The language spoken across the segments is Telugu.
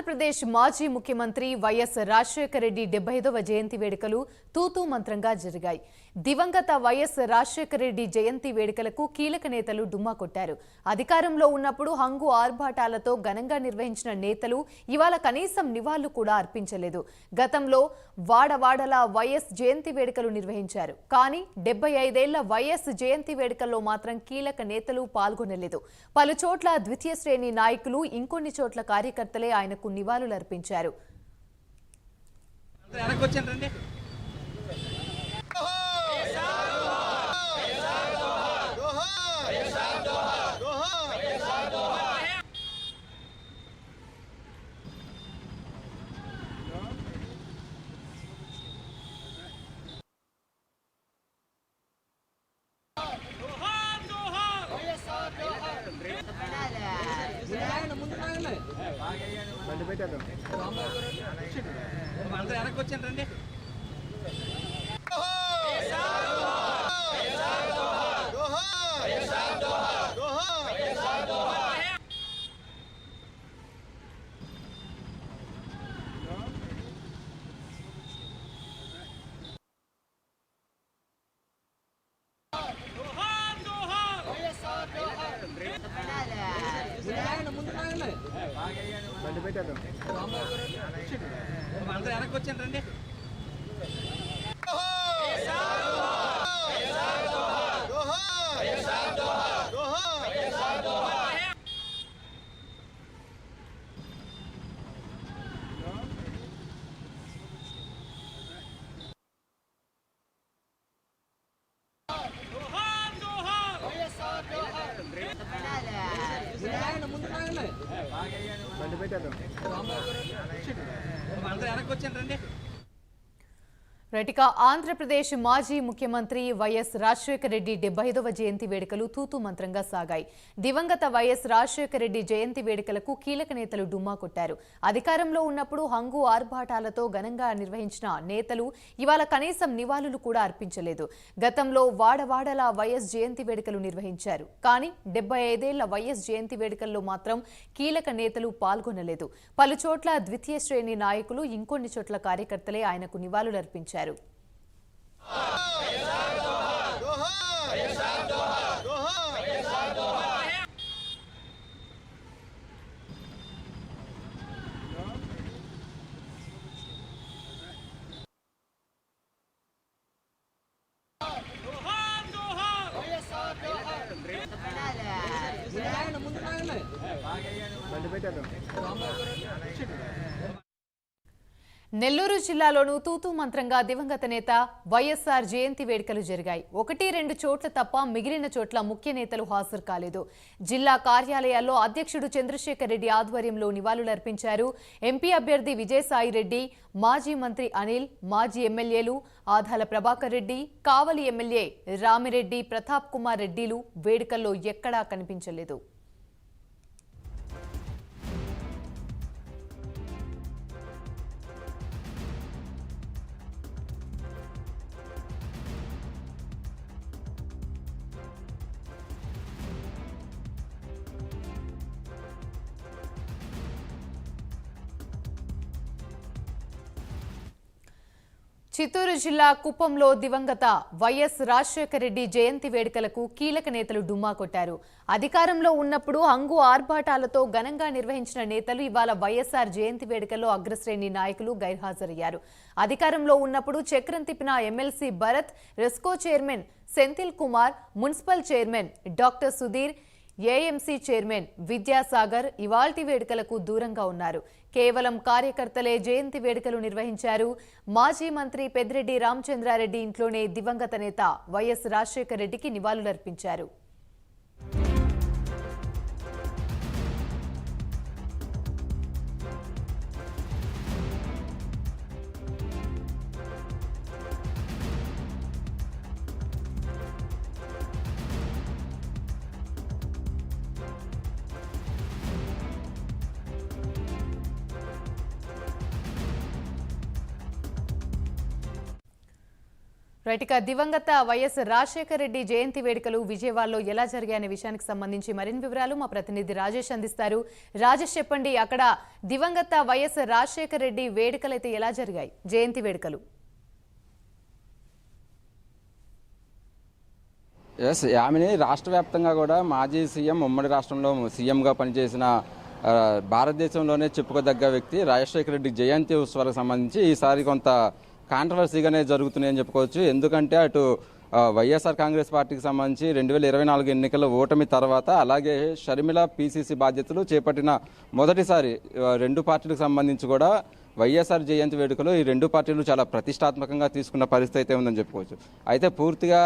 ఆంధ్రప్రదేశ్ మాజీ ముఖ్యమంత్రి వైఎస్ రాజశేఖర రెడ్డి డెబ్బైదవ జయంతి వేడుకలు తూతూ మంత్రంగా జరిగాయి. దివంగత వైఎస్ రాజశేఖర రెడ్డి జయంతి వేడుకలకు కీలక నేతలు డుమ్మా కొట్టారు. అధికారంలో ఉన్నప్పుడు హంగు ఆర్భాటాలతో ఘనంగా నిర్వహించిన నేతలు ఇవాళ కనీసం నివాళులు కూడా అర్పించలేదు. గతంలో వాడవాడలా వైఎస్ జయంతి వేడుకలు నిర్వహించారు. కానీ డెబ్బై ఐదేళ్ళ వైఎస్ జయంతి వేడుకల్లో మాత్రం కీలక నేతలు పాల్గొనలేదు. పలు చోట్ల ద్వితీయ శ్రేణి నాయకులు ఇంకొన్ని చోట్ల కార్యకర్తలే ఆయనకు నివాళులు అర్పించారు వెనక్కి వచ్చాను రండి అందరూ వెనక్కి వచ్చాను రండి అందరూ వెనక్కి వచ్చాను రండి అందరూ వెనక్కి వచ్చాను రండి ఇక ఆంధ్రప్రదేశ్ మాజీ ముఖ్యమంత్రి వైఎస్ రాజశేఖర రెడ్డి డెబ్బై ఐదవ జయంతి వేడుకలు తూతు మంత్రంగా సాగాయి. దివంగత వైఎస్ రాజశేఖర రెడ్డి జయంతి వేడుకలకు కీలక నేతలు డుమ్మా కొట్టారు. అధికారంలో ఉన్నప్పుడు హంగు ఆర్భాటాలతో ఘనంగా నిర్వహించిన నేతలు ఇవాళ కనీసం నివాళులు కూడా అర్పించలేదు. గతంలో వాడవాడలా వైఎస్ జయంతి వేడుకలు నిర్వహించారు. కానీ డెబ్బై ఐదేళ్ళ వైఎస్ జయంతి వేడుకల్లో మాత్రం కీలక నేతలు పాల్గొనలేదు. పలుచోట్ల ద్వితీయ శ్రేణి నాయకులు ఇంకొన్ని చోట్ల కార్యకర్తలే ఆయనకు నివాళులర్పించారు. బండి పెట్టారు నెల్లూరు జిల్లాలోనూ తూతూ మంత్రంగా దివంగత నేత వైఎస్ఆర్ జయంతి వేడుకలు జరిగాయి. ఒకటి రెండు చోట్ల తప్ప మిగిలిన చోట్ల ముఖ్య నేతలు హాజరు కాలేదు. జిల్లా కార్యాలయాల్లో అధ్యక్షుడు చంద్రశేఖర్ రెడ్డి ఆధ్వర్యంలో నివాళులర్పించారు. ఎంపీ అభ్యర్థి విజయసాయి రెడ్డి మాజీ మంత్రి అనిల్ మాజీ ఎమ్మెల్యేలు ఆధాల ప్రభాకర్ రెడ్డి కావలి ఎమ్మెల్యే రామిరెడ్డి ప్రతాప్ కుమార్ రెడ్డిలు వేడుకల్లో ఎక్కడా కనిపించలేదు. చిత్తూరు జిల్లా కుప్పంలో దివంగత వైఎస్ రాజశేఖర రెడ్డి జయంతి వేడుకలకు కీలక నేతలు డుమ్మా కొట్టారు. అధికారంలో ఉన్నప్పుడు హంగు ఆర్భాటాలతో ఘనంగా నిర్వహించిన నేతలు ఇవాళ వైఎస్ఆర్ జయంతి వేడుకల్లో అగ్రశ్రేణి నాయకులు గైర్హాజరయ్యారు. అధికారంలో ఉన్నప్పుడు చక్రం తిప్పిన MLC Bharat RESCO chairman Senthil Kumar municipal chairman doctor Sudhir AMC chairman Vidyasagar ఇవాల్టి వేడుకలకు దూరంగా ఉన్నారు. కేవలం కార్యకర్తలే జయంతి వేడుకలు నిర్వహించారు. మాజీ మంత్రి పెద్దిరెడ్డి రామచంద్రారెడ్డి ఇంట్లోనే దివంగత నేత వైఎస్ రాజశేఖర రెడ్డికి నివాళులర్పించారు. రైట్ ఇక దివంగత వైఎస్ రాజశేఖర రెడ్డి జయంతి వేడుకలు విజయవాడలో ఎలా జరిగాయనే విషయానికి సంబంధించి మరిన్ని వివరాలు మా ప్రతినిధి రాజేష్ అందిస్తారు. రాజేష్ చెప్పండి అక్కడ దివంగత వైఎస్ రాజశేఖర రెడ్డి వేడుకలు అయితే ఎలా జరిగాయి? జయంతి వేడుకలు. ఎస్ ఆమెని రాష్ట్ర వ్యాప్తంగా కూడా మాజీ సీఎం ఉమ్మడి రాష్ట్రంలో సీఎంగా పనిచేసిన భారతదేశంలోనే చెప్పుకోదగ్గ వ్యక్తి రాజశేఖర రెడ్డి జయంతి ఉత్సవాలకు సంబంధించి ఈసారి కొంత కాంట్రవర్సీగానే జరుగుతున్నాయని చెప్పుకోవచ్చు. ఎందుకంటే అటు వైఎస్ఆర్ కాంగ్రెస్ పార్టీకి సంబంధించి రెండు వేల ఇరవై నాలుగు ఎన్నికల ఓటమి తర్వాత అలాగే షర్మిల పీసీసీ బాధ్యతలు చేపట్టిన మొదటిసారి రెండు పార్టీలకు సంబంధించి కూడా వైఎస్ఆర్ జయంతి వేడుకలు ఈ రెండు పార్టీలు చాలా ప్రతిష్టాత్మకంగా తీసుకున్న పరిస్థితి అయితే ఉందని చెప్పుకోవచ్చు. అయితే పూర్తిగా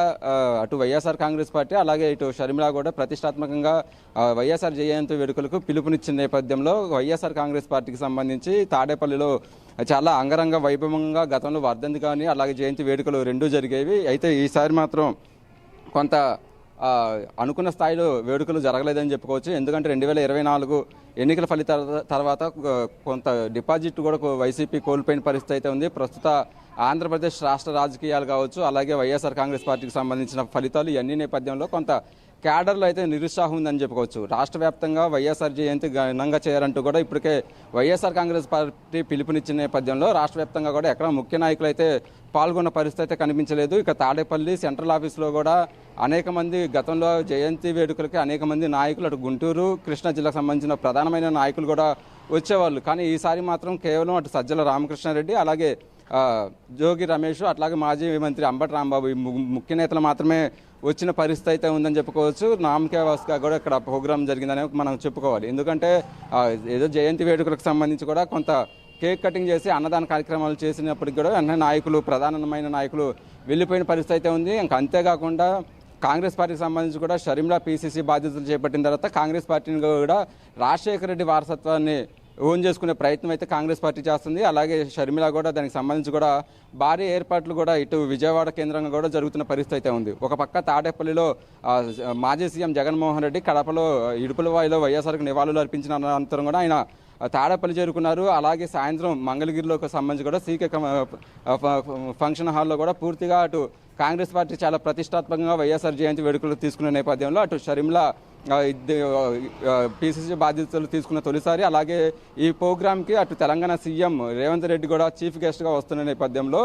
అటు వైఎస్ఆర్ కాంగ్రెస్ పార్టీ అలాగే ఇటు షర్మిలా కూడా ప్రతిష్టాత్మకంగా వైఎస్ఆర్ జయంతి వేడుకలకు పిలుపునిచ్చిన నేపథ్యంలో వైఎస్ఆర్ కాంగ్రెస్ పార్టీకి సంబంధించి తాడేపల్లిలో చాలా అంగరంగ వైభవంగా గతంలో వర్ధంతి కానీ అలాగే జయంతి వేడుకలు రెండూ జరిగేవి. అయితే ఈసారి మాత్రం కొంత అనుకున్న స్థాయిలో వేడుకలు జరగలేదని చెప్పుకోవచ్చు. ఎందుకంటే రెండు వేల ఇరవై నాలుగు ఎన్నికల ఫలితాల తర్వాత కొంత డిపాజిట్ కూడా వైసీపీ కోల్పోయిన పరిస్థితి అయితే ఉంది. ప్రస్తుత ఆంధ్రప్రదేశ్ రాష్ట్ర రాజకీయాలు కావచ్చు అలాగే వైఎస్ఆర్ కాంగ్రెస్ పార్టీకి సంబంధించిన ఫలితాలు ఇవన్నీ నేపథ్యంలో కొంత క్యాడర్లో అయితే నిరుత్సాహం ఉందని చెప్పుకోవచ్చు. రాష్ట్ర వ్యాప్తంగా వైఎస్ఆర్ జయంతి ఘనంగా చేయాలంటూ కూడా ఇప్పటికే వైఎస్ఆర్ కాంగ్రెస్ పార్టీ పిలుపునిచ్చిన నేపథ్యంలో రాష్ట్ర వ్యాప్తంగా కూడా ఎక్కడ ముఖ్య నాయకులు అయితే పాల్గొన్న పరిస్థితి అయితే కనిపించలేదు. ఇక తాడేపల్లి సెంట్రల్ ఆఫీస్లో కూడా అనేక మంది గతంలో జయంతి వేడుకలకి అనేక మంది నాయకులు అటు గుంటూరు కృష్ణా జిల్లాకు సంబంధించిన ప్రధానమైన నాయకులు కూడా వచ్చేవాళ్ళు. కానీ ఈసారి మాత్రం కేవలం అటు సజ్జల రామకృష్ణారెడ్డి అలాగే జోగి రమేష్ అట్లాగే మాజీ మంత్రి అంబటి రాంబాబు ఈ ము- ముఖ్య నేతలు మాత్రమే వచ్చిన పరిస్థితి అయితే ఉందని చెప్పుకోవచ్చు. నామకే వాస్గా కూడా ఇక్కడ ప్రోగ్రామ్ జరిగిందని మనం చెప్పుకోవాలి. ఎందుకంటే ఏదో జయంతి వేడుకలకు సంబంధించి కూడా కొంత కేక్ కటింగ్ చేసి అన్నదాన కార్యక్రమాలు చేసినప్పటికి కూడా అన్న నాయకులు ప్రధానమైన నాయకులు వెళ్ళిపోయిన పరిస్థితి అయితే ఉంది. ఇంకా అంతేకాకుండా కాంగ్రెస్ పార్టీకి సంబంధించి కూడా షర్మిలా పీసీసీ బాధ్యతలు చేపట్టిన తర్వాత కాంగ్రెస్ పార్టీని కూడా రాజశేఖర రెడ్డి వారసత్వాన్ని ఓన్ చేసుకునే ప్రయత్నం అయితే కాంగ్రెస్ పార్టీ చేస్తుంది. అలాగే షర్మిల కూడా దానికి సంబంధించి కూడా భారీ ఏర్పాట్లు కూడా ఇటు విజయవాడ కేంద్రంగా కూడా జరుగుతున్న పరిస్థితి అయితే ఉంది. ఒక పక్క తాడేపల్లిలో మాజీ సీఎం జగన్మోహన్ రెడ్డి కడపలో ఇడుపులవాయిలో వైఎస్ఆర్కి నివాళులు అర్పించిన అనంతరం కూడా ఆయన తాడేపల్లి చేరుకున్నారు. అలాగే సాయంత్రం మంగళగిరిలోకి సంబంధించి కూడా సీకే ఫంక్షన్ హాల్లో కూడా పూర్తిగా అటు కాంగ్రెస్ పార్టీ చాలా ప్రతిష్టాత్మకంగా వైఎస్ఆర్ జయంతి వేడుకలు తీసుకున్న నేపథ్యంలో అటు షర్మిల పిసిసి బాధ్యతలు తీసుకున్న తొలిసారి అలాగే ఈ ప్రోగ్రామ్కి అటు తెలంగాణ సీఎం రేవంత్ రెడ్డి కూడా చీఫ్ గెస్ట్గా వస్తున్న నేపథ్యంలో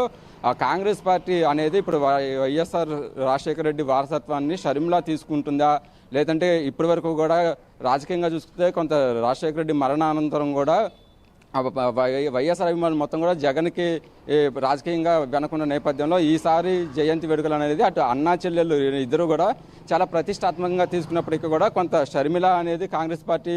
కాంగ్రెస్ పార్టీ అనేది ఇప్పుడు వై- వైఎస్ఆర్ రాజశేఖర రెడ్డి వారసత్వాన్ని షర్మిల తీసుకుంటుందా? లేదంటే ఇప్పటి వరకు కూడా రాజకీయంగా చూస్తే కొంత రాజశేఖర రెడ్డి మరణానంతరం కూడా వైఎస్ఆర్ అభిమానులు మొత్తం కూడా జగన్కి రాజకీయంగా వెనకున్న నేపథ్యంలో ఈసారి జయంతి వేడుకలు అనేది అటు అన్నా చెల్లెళ్ళు ఇద్దరు కూడా చాలా ప్రతిష్టాత్మకంగా తీసుకున్నప్పటికీ కూడా కొంత షర్మిల అనేది కాంగ్రెస్ పార్టీ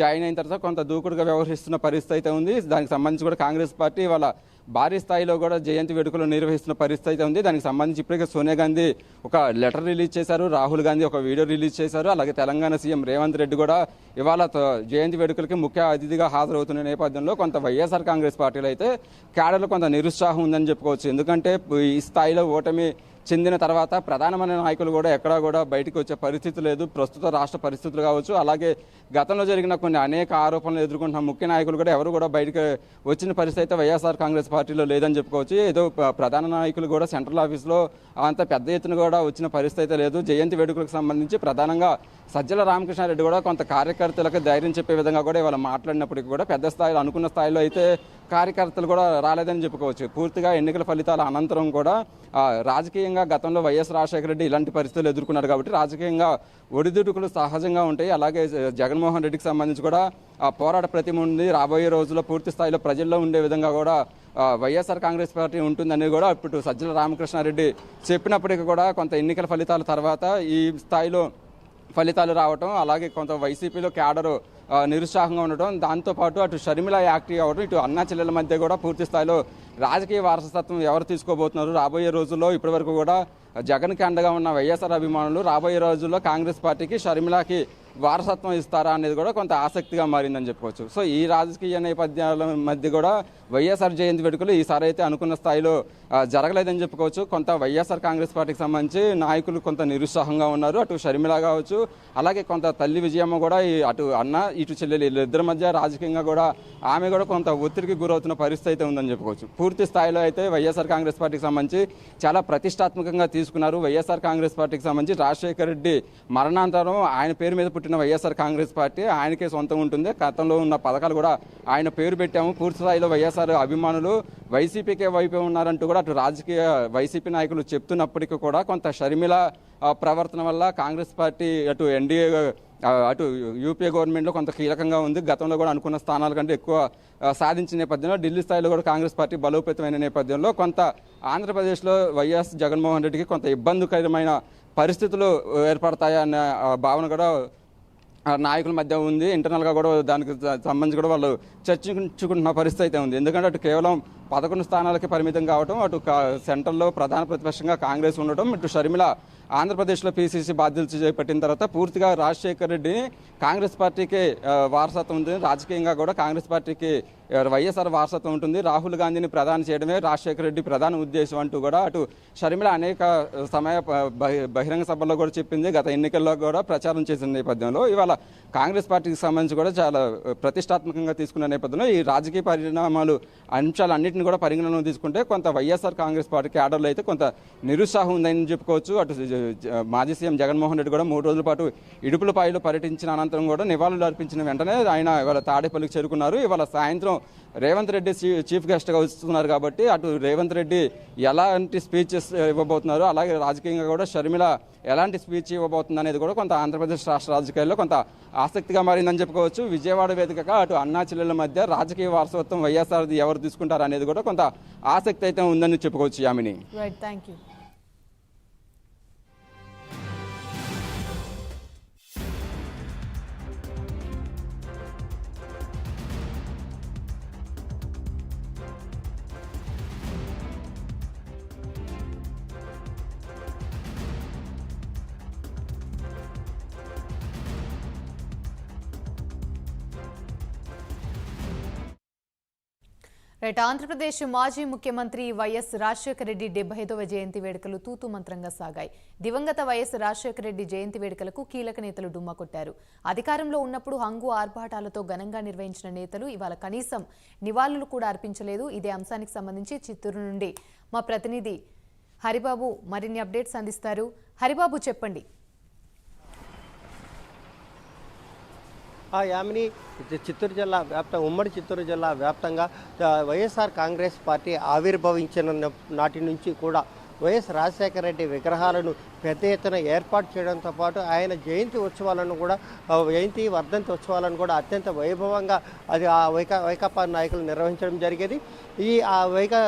జాయిన్ అయిన తర్వాత కొంత దూకుడుగా వ్యవహరిస్తున్న పరిస్థితి అయితే ఉంది. దానికి సంబంధించి కూడా కాంగ్రెస్ పార్టీ వాళ్ళ భారీ స్థాయిలో కూడా జయంతి వేడుకలు నిర్వహిస్తున్న పరిస్థితి అయితే ఉంది. దానికి సంబంధించి ఇప్పటికే సోనియా గాంధీ ఒక లెటర్ రిలీజ్ చేశారు. రాహుల్ గాంధీ ఒక వీడియో రిలీజ్ చేశారు. అలాగే తెలంగాణ సీఎం రేవంత్ రెడ్డి కూడా ఇవాళ జయంతి వేడుకలకి ముఖ్య అతిథిగా హాజరవుతున్న నేపథ్యంలో కొంత వైఎస్ఆర్ కాంగ్రెస్ పార్టీలో అయితే క్యాడర్లో కొంత నిరుత్సాహం ఉందని చెప్పుకోవచ్చు. ఎందుకంటే ఈ స్థాయిలో ఓటమి చెందిన తర్వాత ప్రధానమైన నాయకులు కూడా ఎక్కడా కూడా బయటకు వచ్చే పరిస్థితి లేదు. ప్రస్తుత రాష్ట్ర పరిస్థితులు కావచ్చు అలాగే గతంలో జరిగిన కొన్ని అనేక ఆరోపణలు ఎదుర్కొంటున్న ముఖ్య నాయకులు కూడా ఎవరు కూడా బయటకు వచ్చిన పరిస్థితి అయితే వైఎస్ఆర్ కాంగ్రెస్ పార్టీలో లేదని చెప్పుకోవచ్చు. ఏదో ప్రధాన నాయకులు కూడా సెంట్రల్ ఆఫీస్లో అంత పెద్ద ఎత్తున కూడా వచ్చిన పరిస్థితి అయితే లేదు. జయంతి వేడుకలకు సంబంధించి ప్రధానంగా సజ్జల రామకృష్ణారెడ్డి కూడా కొంత కార్యకర్తలకు ధైర్యం చెప్పే విధంగా కూడా ఇవాళ మాట్లాడినప్పటికీ కూడా పెద్ద స్థాయిలో అనుకున్న స్థాయిలో అయితే కార్యకర్తలు కూడా రాలేదని చెప్పుకోవచ్చు. పూర్తిగా ఎన్నికల ఫలితాల అనంతరం కూడా రాజకీయంగా గతంలో వైఎస్ రాజశేఖర రెడ్డి ఇలాంటి పరిస్థితులు ఎదుర్కొన్నారు కాబట్టి రాజకీయంగా ఒడిదుడుకులు సహజంగా ఉంటాయి. అలాగే జగన్మోహన్ రెడ్డికి సంబంధించి కూడా ఆ పోరాట ప్రతిమ ఉంది. రాబోయే రోజుల్లో పూర్తి స్థాయిలో ప్రజల్లో ఉండే విధంగా కూడా వైఎస్ఆర్ కాంగ్రెస్ పార్టీ ఉంటుందని కూడా ఇప్పుడు సజ్జల రామకృష్ణారెడ్డి చెప్పినప్పటికీ కూడా కొంత ఎన్నికల ఫలితాల తర్వాత ఈ స్థాయిలో ఫలితాలు రావటం అలాగే కొంత వైసీపీలో క్యాడరు నిరుత్సాహంగా ఉండటం దాంతోపాటు అటు షర్మిల యాక్టివ్ అవ్వడం ఇటు అన్నా చెల్లెల మధ్య కూడా పూర్తి స్థాయిలో రాజకీయ వారసత్వం ఎవరు తీసుకోబోతున్నారు రాబోయే రోజుల్లో? ఇప్పటివరకు కూడా జగన్కి అండగా ఉన్న వైఎస్ఆర్ అభిమానులు రాబోయే రోజుల్లో కాంగ్రెస్ పార్టీకి షర్మిలకి వారసత్వం ఇస్తారా అనేది కూడా కొంత ఆసక్తిగా మారిందని చెప్పుకోవచ్చు. సో ఈ రాజకీయ నేపథ్యాల మధ్య కూడా వైఎస్ఆర్ జయంతి వేడుకలు ఈసారి అయితే అనుకున్న స్థాయిలో జరగలేదని చెప్పుకోవచ్చు. కొంత వైఎస్ఆర్ కాంగ్రెస్ పార్టీకి సంబంధించి నాయకులు కొంత నిరుత్సాహంగా ఉన్నారు. అటు షర్మిల కావచ్చు అలాగే కొంత తల్లి విజయమ్మ కూడా అటు అన్న ఇటు చెల్లెలు వీళ్ళిద్దరి మధ్య రాజకీయంగా కూడా ఆమె కూడా కొంత ఒత్తిడికి గురవుతున్న పరిస్థితి అయితే ఉందని చెప్పుకోవచ్చు. పూర్తి స్థాయిలో అయితే వైఎస్ఆర్ కాంగ్రెస్ పార్టీకి సంబంధించి చాలా ప్రతిష్టాత్మకంగా తీసుకున్నారు. వైఎస్ఆర్ కాంగ్రెస్ పార్టీకి సంబంధించి రాజశేఖర రెడ్డి మరణాంతరం ఆయన పేరు మీద పుట్టిన వైఎస్ఆర్ కాంగ్రెస్ పార్టీ ఆయనకే సొంతం ఉంటుంది. గతంలో ఉన్న పథకాలు కూడా ఆయన పేరు పెట్టాము. పూర్తి స్థాయిలో వైఎస్ఆర్ అభిమానులు వైసీపీకే వైపే ఉన్నారంటూ కూడా అటు రాజకీయ వైసీపీ నాయకులు చెప్తున్నప్పటికీ కూడా కొంత షర్మిల ప్రవర్తన వల్ల కాంగ్రెస్ పార్టీ అటు ఎన్డీఏ అటు యూపీఏ గవర్నమెంట్లో కొంత కీలకంగా ఉంది. గతంలో కూడా అనుకున్న స్థానాల కంటే ఎక్కువ సాధించిన నేపథ్యంలో ఢిల్లీ స్థాయిలో కూడా కాంగ్రెస్ పార్టీ బలోపేతమైన నేపథ్యంలో కొంత ఆంధ్రప్రదేశ్లో వైఎస్ జగన్మోహన్ రెడ్డికి కొంత ఇబ్బందికరమైన పరిస్థితులు ఏర్పడతాయన్న భావన కూడా నాయకుల మధ్య ఉంది. ఇంటర్నల్గా కూడా దానికి సంబంధించి కూడా వాళ్ళు చర్చించుకుంటున్న పరిస్థితి అయితే ఉంది. ఎందుకంటే అటు కేవలం పదకొండు స్థానాలకి పరిమితం కావటం అటు సెంటర్లో సెంట్రల్లో ప్రధాన ప్రతిపక్షంగా కాంగ్రెస్ ఉండటం ఇటు షర్మిల ఆంధ్రప్రదేశ్లో పీసీసీ బాధ్యతలు చేపట్టిన తర్వాత పూర్తిగా రాజశేఖర్ రెడ్డిని కాంగ్రెస్ పార్టీకి వారసత్వం ఉంది రాజకీయంగా కూడా కాంగ్రెస్ పార్టీకి వైఎస్ఆర్ వారసత్వం ఉంటుంది. రాహుల్ గాంధీని ప్రధానం చేయడమే రాజశేఖర రెడ్డి ప్రధాన ఉద్దేశం అంటూ కూడా అటు షర్మిల అనేక సమయ బహి- బహిరంగ సభల్లో కూడా చెప్పింది. గత ఎన్నికల్లో కూడా ప్రచారం చేసిన నేపథ్యంలో ఇవాళ కాంగ్రెస్ పార్టీకి సంబంధించి కూడా చాలా ప్రతిష్టాత్మకంగా తీసుకున్న నేపథ్యంలో ఈ రాజకీయ పరిణామాలు అంశాలన్నింటిని కూడా పరిగణనలో తీసుకుంటే కొంత వైఎస్ఆర్ కాంగ్రెస్ పార్టీ క్యాడర్లో అయితే కొంత నిరుత్సాహం ఉందని చెప్పుకోవచ్చు. అటు మాజీ సీఎం జగన్మోహన్ రెడ్డి కూడా మూడు రోజుల పాటు ఇడుపులపాయలో పర్యటించిన అనంతరం కూడా నివాళులు అర్పించిన వెంటనే ఆయన ఇవాళ తాడేపల్లికి చేరుకున్నారు. ఇవాళ సాయంత్రం రేవంత్ రెడ్డి చీఫ్ గెస్ట్గా వస్తున్నారు కాబట్టి అటు రేవంత్ రెడ్డి ఎలాంటి స్పీచెస్ ఇవ్వబోతున్నారు అలాగే రాజకీయంగా కూడా షర్మిల ఎలాంటి స్పీచ్ ఇవ్వబోతుంది అనేది కూడా కొంత ఆంధ్రప్రదేశ్ రాష్ట్ర రాజకీయాల్లో కొంత ఆసక్తిగా మారిందని చెప్పుకోవచ్చు. విజయవాడ వేదికగా అటు అన్నా చెల్లెల మధ్య రాజకీయ వారసత్వం వైఎస్ఆర్ది ఎవరు తీసుకుంటారు అనేది కూడా కొంత ఆసక్తి అయితే ఉందని చెప్పుకోవచ్చు Yamini. Right thank you right Andhra Pradesh మాజీ ముఖ్యమంత్రి వైఎస్ రాజశేఖర రెడ్డి డెబ్బై ఐదవ జయంతి వేడుకలు తూతు మంత్రంగా సాగాయి. దివంగత వైఎస్ రాజశేఖర రెడ్డి జయంతి వేడుకలకు కీలక నేతలు డుమ్మా కొట్టారు. అధికారంలో ఉన్నప్పుడు హంగు ఆర్భాటాలతో ఘనంగా నిర్వహించిన నేతలు ఇవాళ కనీసం నివాళులు కూడా అర్పించలేదు. ఇదే అంశానికి సంబంధించి చిత్తూరు నుండి మా ప్రతినిధి హరిబాబు మరిన్ని అప్డేట్స్ అందిస్తారు. హరిబాబు చెప్పండి. ఆ యామిని చిత్తూరు జిల్లా వ్యాప్త ఉమ్మడి చిత్తూరు జిల్లా వ్యాప్తంగా వైఎస్ఆర్ కాంగ్రెస్ పార్టీ ఆవిర్భవించిన నాటి నుంచి కూడా వైఎస్ రాజశేఖర రెడ్డి విగ్రహాలను పెద్ద ఎత్తున ఏర్పాటు చేయడంతో పాటు ఆయన జయంతి ఉత్సవాలను కూడా జయంతి వర్ధంతి ఉత్సవాలను కూడా అత్యంత వైభవంగా అది ఆ వైకా వైకాపా నాయకులు నిర్వహించడం జరిగేది. ఈ ఆ వైకా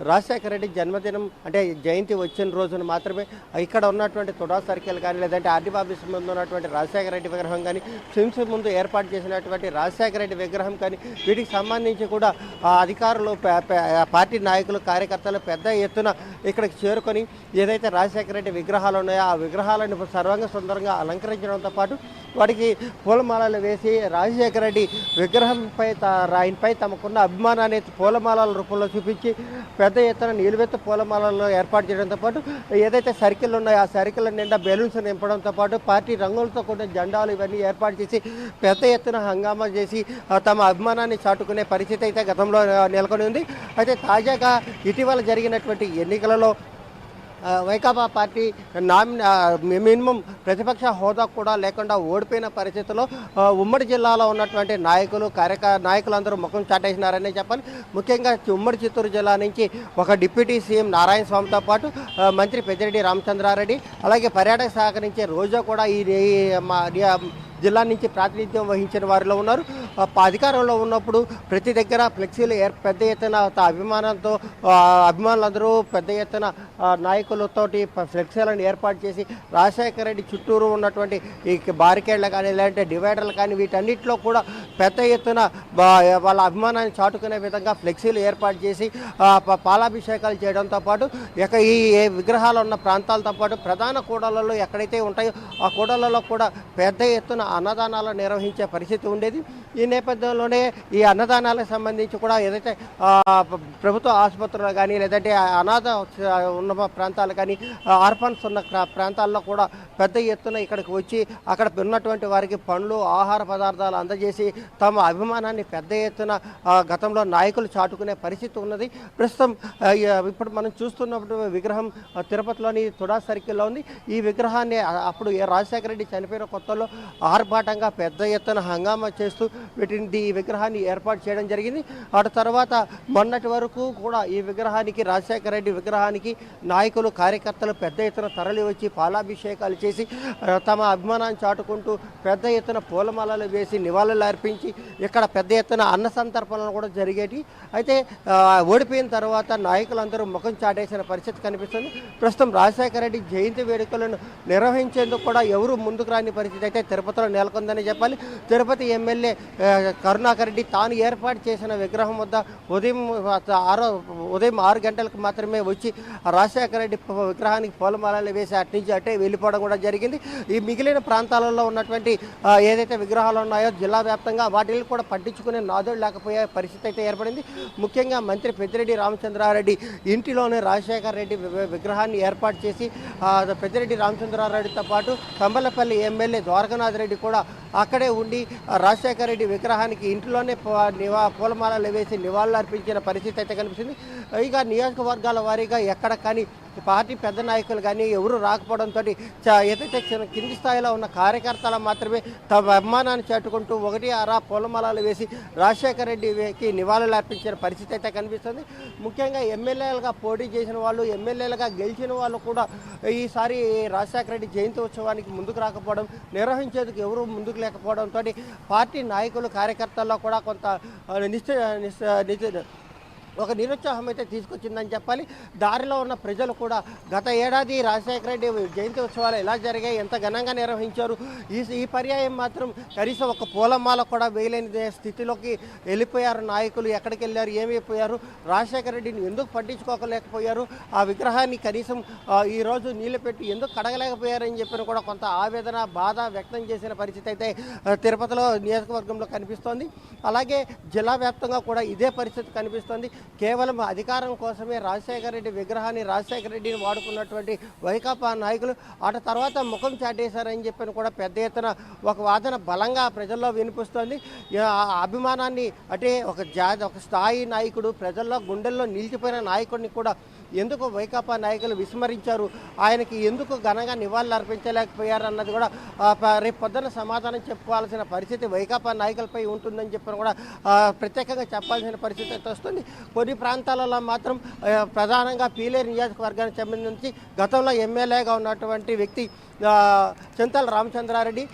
రాజశేఖర రెడ్డి జన్మదినం అంటే జయంతి వచ్చిన రోజున మాత్రమే ఇక్కడ ఉన్నటువంటి తుడా సర్కిల్ కానీ లేదంటే ఆర్డీఓ ఆఫీస్ ముందు ఉన్నటువంటి రాజశేఖర రెడ్డి విగ్రహం కానీ స్విమ్స్ ముందు ఏర్పాటు చేసినటువంటి రాజశేఖర రెడ్డి విగ్రహం కానీ వీటికి సంబంధించి కూడా ఆ అధికారులు పార్టీ నాయకులు కార్యకర్తలు పెద్ద ఎత్తున ఇక్కడికి చేరుకొని ఏదైతే రాజశేఖర రెడ్డి విగ్రహాలు ఉన్నాయో ఆ విగ్రహాలను సర్వంగ సుందరంగా అలంకరించడంతో పాటు వాటికి పూలమాలలు వేసి రాజశేఖర రెడ్డి విగ్రహంపై త- ఆయనపై తమకున్న అభిమానాన్ని పూలమాలల రూపంలో చూపించి పెద్ద ఎత్తున నిలువెత్తు పూలమాలలు ఏర్పాటు చేయడంతో పాటు ఏదైతే సర్కిల్ ఉన్నాయో ఆ సర్కిల్ నిండా బెలూన్స్ నింపడంతో పాటు పార్టీ రంగులతో కూడిన జెండాలు ఇవన్నీ ఏర్పాటు చేసి పెద్ద ఎత్తున హంగామా చేసి తమ అభిమానాన్ని చాటుకునే పరిస్థితి అయితే గతంలో నెలకొని ఉంది. అయితే తాజాగా ఇటీవల జరిగినటువంటి ఎన్నికలలో వైకాపా పార్టీ నామి మినిమం ప్రతిపక్ష హోదా కూడా లేకుండా ఓడిపోయిన పరిస్థితిలో ఉమ్మడి జిల్లాలో ఉన్నటువంటి నాయకులు కార్యక నాయకులందరూ ముఖం చాటేసినారనే చెప్పాలి. ముఖ్యంగా ఉమ్మడి చిత్తూరు జిల్లా నుంచి ఒక డిప్యూటీ సీఎం నారాయణ స్వామితో పాటు మంత్రి పెద్దిరెడ్డి రామచంద్రారెడ్డి అలాగే పర్యాటక శాఖ నుంచి రోజా కూడా ఈ మా ఈ- జిల్లా నుంచి ప్రాతినిధ్యం వహించిన వారిలో ఉన్నారు. అధికారంలో ఉన్నప్పుడు ప్రతి దగ్గర ఫ్లెక్సీలు ఏర్ పెద్ద ఎత్తున త- అభిమానంతో అభిమానులందరూ పెద్ద ఎత్తున నాయకులతోటి ఫ్లెక్సీలను ఏర్పాటు చేసి రాజశేఖర రెడ్డి చుట్టూరు ఉన్నటువంటి ఈ బారికేడ్లు కానీ లేదంటే డివైడర్లు కానీ వీటన్నిటిలో కూడా పెద్ద ఎత్తున వాళ్ళ అభిమానాన్ని చాటుకునే విధంగా ఫ్లెక్సీలు ఏర్పాటు చేసి పాలాభిషేకాలు చేయడంతో పాటు ఇక ఈ ఏ విగ్రహాలు ఉన్న ప్రాంతాలతో పాటు ప్రధాన కూడలలో ఎక్కడైతే ఉంటాయో ఆ కూడలలో కూడా పెద్ద ఎత్తున అన్నదానాలు నిర్వహించే పరిస్థితి ఉండేది. ఈ నేపథ్యంలోనే ఈ అన్నదానాలకు సంబంధించి కూడా ఏదైతే ప్రభుత్వ ఆసుపత్రులు కానీ లేదంటే అనాథ ఉన్న ప్రాంతాలు కానీ ఆర్ఫన్స్ ఉన్న ప్రా- ప్రాంతాల్లో కూడా పెద్ద ఎత్తున ఇక్కడికి వచ్చి అక్కడ ఉన్నటువంటి వారికి పండ్లు ఆహార పదార్థాలు అందజేసి తమ అభిమానాన్ని పెద్ద ఎత్తున గతంలో నాయకులు చాటుకునే పరిస్థితి ఉన్నది. ప్రస్తుతం ఇప్పుడు మనం చూస్తున్నప్పుడు విగ్రహం తిరుపతిలోని తుడా సర్కిల్లో ఉంది. ఈ విగ్రహాన్ని అప్పుడు రాజశేఖర రెడ్డి చనిపోయిన కొత్తలో ఆర్భాటంగా పెద్ద ఎత్తున హంగామా చేస్తూ వీటిని ఈ విగ్రహాన్ని ఏర్పాటు చేయడం జరిగింది. అటు తర్వాత మొన్నటి వరకు కూడా ఈ విగ్రహానికి రాజశేఖర రెడ్డి విగ్రహానికి నాయకులు కార్యకర్తలు పెద్ద ఎత్తున తరలి వచ్చి పాలాభిషేకాలు చేసి తమ అభిమానాన్ని చాటుకుంటూ పెద్ద ఎత్తున పూలమాలలు వేసి నివాళులు అర్పించి ఇక్కడ పెద్ద ఎత్తున అన్న సందర్భాలను కూడా జరిగేటి. అయితే ఓడిపోయిన తర్వాత నాయకులందరూ ముఖం చాటేసిన పరిస్థితి కనిపిస్తుంది. ప్రస్తుతం రాజశేఖర రెడ్డి జయంతి వేడుకలను నిర్వహించేందుకు కూడా ఎవరు ముందుకు రాని పరిస్థితి అయితే తిరుపతిలో నెలకొందని చెప్పాలి. తిరుపతి ఎమ్మెల్యే ఆ, కరుణాకర్ రెడ్డి తాను ఏర్పాటు చేసిన విగ్రహం వద్ద ఉదయం ఆరో ఉదయం ఆరు గంటలకు మాత్రమే వచ్చి రాజశేఖర రెడ్డి విగ్రహానికి పూలమాలలు వేసి అటు నుంచి అటే వెళ్ళిపోవడం కూడా జరిగింది. ఈ మిగిలిన ప్రాంతాలలో ఉన్నటువంటి ఏదైతే విగ్రహాలు ఉన్నాయో జిల్లా వ్యాప్తంగా వాటిని కూడా పట్టించుకునే నాదుడు లేకపోయే పరిస్థితి అయితే ఏర్పడింది. ముఖ్యంగా మంత్రి పెద్దిరెడ్డి రామచంద్రారెడ్డి ఇంటిలోనే రాజశేఖర రెడ్డి విగ్రహాన్ని ఏర్పాటు చేసి పెద్దిరెడ్డి రామచంద్రారెడ్డితో పాటు కంబలపల్లి ఎమ్మెల్యే ద్వారకనాథ్ రెడ్డి కూడా అక్కడే ఉండి రాజశేఖర రెడ్డి విగ్రహానికి ఇంట్లోనే నివా పూలమాలలు వేసి నివాళులు అర్పించిన పరిస్థితి అయితే కనిపిస్తుంది. ఇక నియోజకవర్గాల వారీగా ఎక్కడ కానీ పార్టీ పెద్ద నాయకులు కానీ ఎవరు రాకపోవడంతో ఏదైతే చిన్న కింది స్థాయిలో ఉన్న కార్యకర్తలు మాత్రమే తమ అభిమానాన్ని చాటుకుంటూ ఒకటి అరా పూలమాలలు వేసి రాజశేఖర రెడ్డికి నివాళులు అర్పించిన పరిస్థితి అయితే కనిపిస్తుంది. ముఖ్యంగా ఎమ్మెల్యేలుగా పోటీ చేసిన వాళ్ళు ఎమ్మెల్యేలుగా గెలిచిన వాళ్ళు కూడా ఈసారి రాజశేఖర రెడ్డి జయంతి ఉత్సవానికి ముందుకు రాకపోవడం నిర్వహించేందుకు ఎవరు ముందుకు లేకపోవడంతో పార్టీ నాయకులు కార్యకర్తల్లో కూడా కొంత నిశ్చ నిశ్చ- ఒక నిరుత్సాహం అయితే తీసుకొచ్చిందని చెప్పాలి. దారిలో ఉన్న ప్రజలు కూడా గత ఏడాది రాజశేఖర రెడ్డి జయంతి ఉత్సవాలు ఎలా జరిగాయి ఎంత ఘనంగా నిర్వహించారు? ఈ ఈ పర్యాయం మాత్రం కనీసం ఒక పూలమాల కూడా వేయలేని స్థితిలోకి వెళ్ళిపోయారు నాయకులు. ఎక్కడికి వెళ్ళారు ఏమైపోయారు రాజశేఖర రెడ్డిని ఎందుకు పట్టించుకోకలేకపోయారు? ఆ విగ్రహాన్ని కనీసం ఈరోజు ఈ రోజు పెట్టి ఎందుకు కడగలేకపోయారని చెప్పిన కూడా కొంత ఆవేదన బాధ వ్యక్తం చేసిన పరిస్థితి అయితే తిరుపతిలో నియోజకవర్గంలో కనిపిస్తోంది. అలాగే జిల్లా వ్యాప్తంగా కూడా ఇదే పరిస్థితి కనిపిస్తోంది. కేవలం అధికారం కోసమే రాజశేఖర రెడ్డి విగ్రహాన్ని రాజశేఖర రెడ్డిని వాడుకున్నటువంటి వైకాపా నాయకులు. అటు తర్వాత ముఖం చాటేశారని చెప్పిన కూడా పెద్ద ఎత్తున ఒక వాదన బలంగా ప్రజల్లో వినిపిస్తోంది. ఆ అభిమానాన్ని అంటే ఒక జా ఒక స్థాయి నాయకుడు ప్రజల్లో గుండెల్లో నిలిచిపోయిన నాయకుడిని కూడా ఎందుకు వైకాపా నాయకులు విస్మరించారు? ఆయనకి ఎందుకు ఘనంగా నివాళులు అర్పించలేకపోయారు అన్నది కూడా రేపు పొద్దున్న సమాధానం చెప్పుకోవాల్సిన పరిస్థితి వైకాపా నాయకులపై ఉంటుందని చెప్పిన కూడా ప్రత్యేకంగా చెప్పాల్సిన పరిస్థితి అయితే వస్తుంది. కొన్ని ప్రాంతాలలో మాత్రం ప్రధానంగా పీలేరు నియోజకవర్గానికి సంబంధించి గతంలో ఎమ్మెల్యేగా ఉన్నటువంటి వ్యక్తి చింతల రామచంద్రారెడ్డి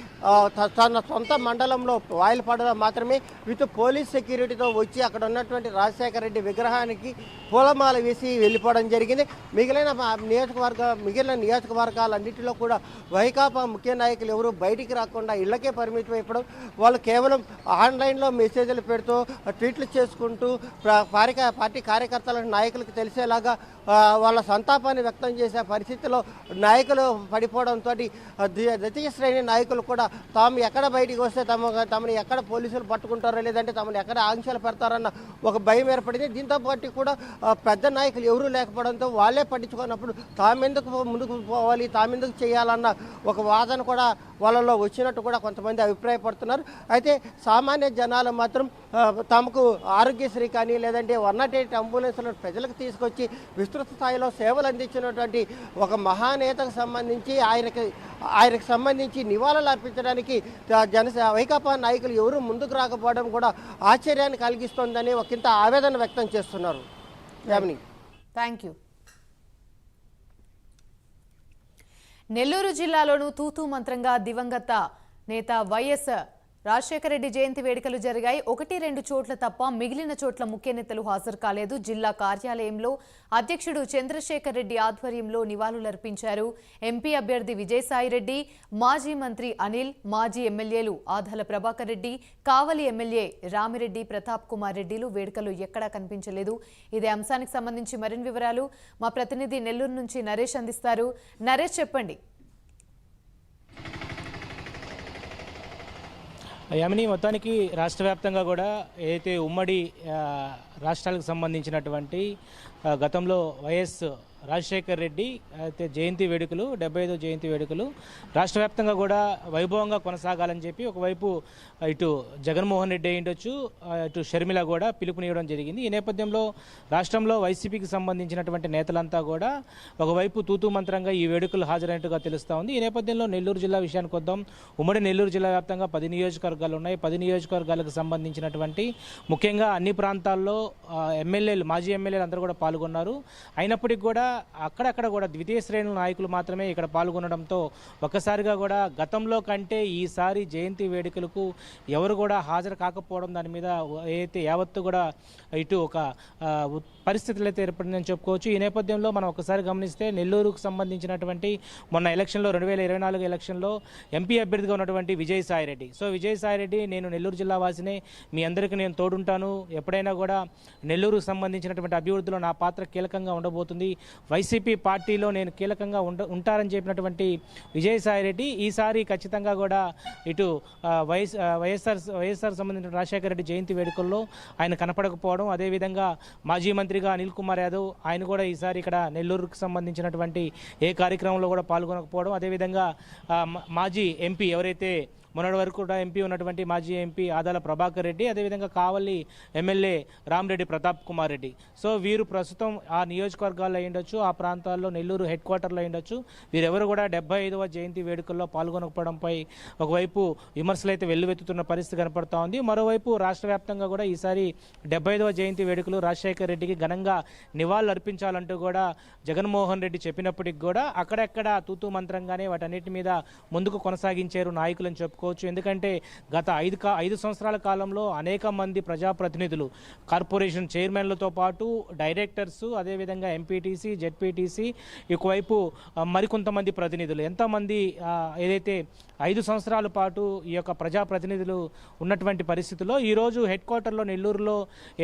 తన సొంత మండలంలో వాయిలపాడులో మాత్రమే. విత్ పోలీస్ సెక్యూరిటీతో వచ్చి అక్కడ ఉన్నటువంటి రాజశేఖర రెడ్డి విగ్రహానికి పూలమాల వేసి వెళ్ళిపోవడం జరిగింది. మిగిలిన నియోజకవర్గ మిగిలిన నియోజకవర్గాలన్నింటిలో కూడా వైకాపా ముఖ్య నాయకులు ఎవరు బయటికి రాకుండా ఇళ్ళకే పరిమితం అయిపోవడం వాళ్ళు కేవలం ఆన్లైన్లో మెసేజ్లు పెడుతూ ట్వీట్లు చేసుకుంటూ పారిక పార్టీ కార్యకర్తల నాయకులకు తెలిసేలాగా వాళ్ళ సంతాపాన్ని వ్యక్తం చేసే పరిస్థితిలో నాయకులు పడిపోవడంతో ద్వితీయ శ్రేణి నాయకులు కూడా తాము ఎక్కడ బయటికి వస్తే తమ తమని ఎక్కడ పోలీసులు పట్టుకుంటారో లేదంటే తమను ఎక్కడ ఆంక్షలు పెడతారన్న ఒక భయం ఏర్పడింది. దీంతో పాటు కూడా పెద్ద నాయకులు ఎవరూ లేకపోవడంతో వాళ్ళే పట్టించుకున్నప్పుడు తామెందుకు ముందుకు పోవాలి తామెందుకు చేయాలన్న ఒక వాదన కూడా వాళ్ళలో వచ్చినట్టు కూడా కొంతమంది అభిప్రాయపడుతున్నారు. అయితే సామాన్య జనాలు మాత్రం తమకు ఆరోగ్యశ్రీ కానీ లేదంటే వన్ నాట్ ఎయిట్ అంబులెన్స్లను ప్రజలకు తీసుకొచ్చి విస్తృత స్థాయిలో సేవలు అందించినటువంటి ఒక మహానేతకు సంబంధించి ఆయనకి ఆయనకు సంబంధించి నివాళులు అర్పించడానికి జనసే వైకాపా నాయకులు ఎవరూ ముందుకు రాకపోవడం కూడా ఆశ్చర్యాన్ని కలిగిస్తోందని ఒకంత ఆవేదన వ్యక్తం చేస్తున్నారు. Thank you. నెల్లూరు జిల్లాలోనూ తూతూ మంత్రంగా దివంగత నేత వైఎస్ రాజశేఖర రెడ్డి జయంతి వేడుకలు జరిగాయి. ఒకటి రెండు చోట్ల తప్ప మిగిలిన చోట్ల ముఖ్య నేతలు హాజరు కాలేదు. జిల్లా కార్యాలయంలో అధ్యక్షుడు చంద్రశేఖర్ రెడ్డి ఆధ్వర్యంలో నివాళులర్పించారు. ఎంపీ అభ్యర్థి విజయసాయిరెడ్డి మాజీ మంత్రి అనిల్ మాజీ ఎమ్మెల్యేలు ఆదల ప్రభాకర్ రెడ్డి కావలి ఎమ్మెల్యే రామిరెడ్డి ప్రతాప్ కుమార్ రెడ్డిలు వేడుకలు ఎక్కడా కనిపించలేదు. ఇదే అంశానికి సంబంధించి మరిన్ని వివరాలు మా ప్రతినిధి నెల్లూరు నుంచి నరేష్ అందిస్తారు. నరేష్ చెప్పండి. యమిని మొత్తానికి రాష్ట్ర వ్యాప్తంగా కూడా ఏదైతే ఉమ్మడి రాష్ట్రాలకు సంబంధించినటువంటి గతంలో వైఎస్ రాజశేఖర్ రెడ్డి అయితే జయంతి వేడుకలు డెబ్బై ఐదో జయంతి వేడుకలు. రాష్ట్ర వ్యాప్తంగా కూడా వైభవంగా కొనసాగాలని చెప్పి ఒకవైపు ఇటు జగన్మోహన్ రెడ్డి అయ్యుండొచ్చు ఇటు షర్మిల కూడా పిలుపునివ్వడం జరిగింది. ఈ నేపథ్యంలో రాష్ట్రంలో వైసీపీకి సంబంధించినటువంటి నేతలంతా కూడా ఒకవైపు తూతు మంత్రంగా ఈ వేడుకలు హాజరైనట్టుగా తెలుస్తూ ఉంది. ఈ నేపథ్యంలో నెల్లూరు జిల్లా విషయానికి వద్దాం. ఉమ్మడి నెల్లూరు జిల్లా వ్యాప్తంగా పది నియోజకవర్గాలు ఉన్నాయి. పది నియోజకవర్గాలకు సంబంధించినటువంటి ముఖ్యంగా అన్ని ప్రాంతాల్లో ఎమ్మెల్యేలు మాజీ ఎమ్మెల్యేలు అందరూ కూడా పాల్గొన్నారు. అయినప్పటికీ కూడా అక్కడక్కడ కూడా ద్వితీయ శ్రేణుల నాయకులు మాత్రమే ఇక్కడ పాల్గొనడంతో ఒక్కసారిగా కూడా గతంలో కంటే ఈసారి జయంతి వేడుకలకు ఎవరు కూడా హాజరు కాకపోవడం దాని మీద ఏదైతే యావత్తు కూడా ఇటు ఒక పరిస్థితులు అయితే ఏర్పడిందని చెప్పుకోవచ్చు. ఈ నేపథ్యంలో మనం ఒకసారి గమనిస్తే నెల్లూరుకు సంబంధించినటువంటి మొన్న ఎలక్షన్లో రెండు వేల ఇరవై నాలుగు ఎలక్షన్లో ఎంపీ అభ్యర్థిగా ఉన్నటువంటి విజయసాయి రెడ్డి సో విజయసాయి రెడ్డి నేను నెల్లూరు జిల్లా వాసినే మీ అందరికీ నేను తోడుంటాను. ఎప్పుడైనా కూడా నెల్లూరుకు సంబంధించినటువంటి అభివృద్ధిలో నా పాత్ర కీలకంగా ఉండబోతుంది. వైసీపీ పార్టీలో నేను కీలకంగా ఉండ ఉంటారని చెప్పినటువంటి విజయసాయి రెడ్డి ఈసారి ఖచ్చితంగా కూడా ఇటు వైఎస్ వైఎస్ఆర్ వైఎస్ఆర్ సంబంధించిన రాజశేఖర రెడ్డి జయంతి వేడుకల్లో ఆయన కనపడకపోవడం అదేవిధంగా మాజీ మంత్రిగా అనిల్ కుమార్ యాదవ్ ఆయన కూడా ఈసారి ఇక్కడ నెల్లూరుకు సంబంధించినటువంటి ఏ కార్యక్రమంలో కూడా పాల్గొనకపోవడం అదేవిధంగా మా- మాజీ ఎంపీ ఎవరైతే మొన్నటి వరకు కూడా ఎంపీ ఉన్నటువంటి మాజీ ఎంపీ ఆదాల ప్రభాకర్ రెడ్డి అదేవిధంగా కావలి ఎమ్మెల్యే రామరెడ్డి ప్రతాప్ కుమార్ రెడ్డి. సో వీరు ప్రస్తుతం ఆ నియోజకవర్గాల్లో అయ్యుండొచ్చు ఆ ప్రాంతాల్లో నెల్లూరు హెడ్ క్వార్టర్లో అయ్యుండొచ్చు వీరెవరు కూడా డెబ్బై ఐదవ జయంతి వేడుకల్లో పాల్గొనకపోవడంపై ఒకవైపు విమర్శలు అయితే వెల్లువెత్తుతున్న పరిస్థితి కనపడతా ఉంది. మరోవైపు రాష్ట్ర వ్యాప్తంగా కూడా ఈసారి డెబ్బై ఐదవ జయంతి వేడుకలు రాజశేఖర్ రెడ్డికి ఘనంగా నివాళులు అర్పించాలంటూ కూడా జగన్మోహన్ రెడ్డి చెప్పినప్పటికి కూడా అక్కడెక్కడ తూతూ మంత్రంగానే వాటన్నిటి మీద ముందుకు కొనసాగించారు నాయకులని చెప్పుకోవచ్చు ఎందుకంటే గత ఐదు కా ఐదు సంవత్సరాల కాలంలో అనేక మంది ప్రజాప్రతినిధులు కార్పొరేషన్ చైర్మన్లతో పాటు డైరెక్టర్స్ అదేవిధంగా ఎంపీటీసీ జెడ్పీటీసీ ఒకవైపు మరికొంతమంది ప్రతినిధులు. ఎంతమంది ఏదైతే ఐదు సంవత్సరాల పాటు ఈ యొక్క ప్రజాప్రతినిధులు ఉన్నటువంటి పరిస్థితుల్లో ఈరోజు హెడ్ క్వార్టర్లో నెల్లూరులో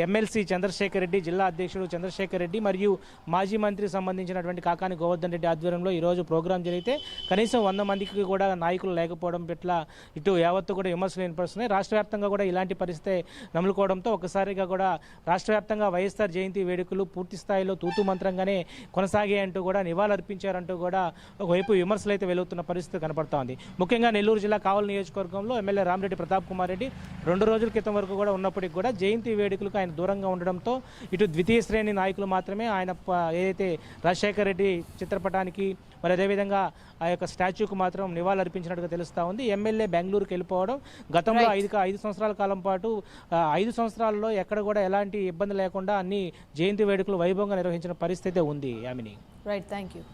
ఎమ్మెల్సీ చంద్రశేఖర్ రెడ్డి జిల్లా అధ్యక్షుడు చంద్రశేఖర్ రెడ్డి మరియు మాజీ మంత్రి సంబంధించినటువంటి కాకాని గోవర్ధన్ రెడ్డి ఆధ్వర్యంలో ఈరోజు ప్రోగ్రాం జరిగితే కనీసం వంద మందికి కూడా నాయకులు లేకపోవడం పట్ల ఇటు యావత్తు కూడా విమర్శలు వినపడుతున్నాయి రాష్ట్ర వ్యాప్తంగా కూడా ఇలాంటి పరిస్థితి నమ్ముకోవడంతో ఒకసారిగా కూడా రాష్ట్ర వ్యాప్తంగా వైఎస్ఆర్ జయంతి వేడుకలు పూర్తి స్థాయిలో తూతు మంత్రంగానే కొనసాగాయంటూ కూడా నివాళులర్పించారంటూ కూడా ఒకవైపు విమర్శలు అయితే వెలుగుతున్న పరిస్థితి కనపడుతోంది ముఖ్యంగా ముఖ్యంగా నెల్లూరు జిల్లా కావలి నియోజకవర్గంలో ఎమ్మెల్యే రామరెడ్డి ప్రతాప్ కుమార్ రెడ్డి రెండు రోజుల క్రితం వరకు కూడా ఉన్నప్పటికీ కూడా జయంతి వేడుకలకు ఆయన దూరంగా ఉండడంతో ఇటు ద్వితీయ శ్రేణి నాయకులు మాత్రమే ఆయన ఏదైతే రాజశేఖర రెడ్డి చిత్రపటానికి మరి అదేవిధంగా ఆ యొక్క స్టాచ్యూకు మాత్రం నివాళులర్పించినట్టుగా తెలుస్తా ఉంది. ఎమ్మెల్యే బెంగళూరుకి వెళ్ళిపోవడం గతంలో ఐదు ఐదు సంవత్సరాల కాలం పాటు ఐదు సంవత్సరాల్లో ఎక్కడ కూడా ఎలాంటి ఇబ్బంది లేకుండా అన్ని జయంతి వేడుకలు వైభవంగా నిర్వహించిన పరిస్థితి ఉంది యామిని. Right thank you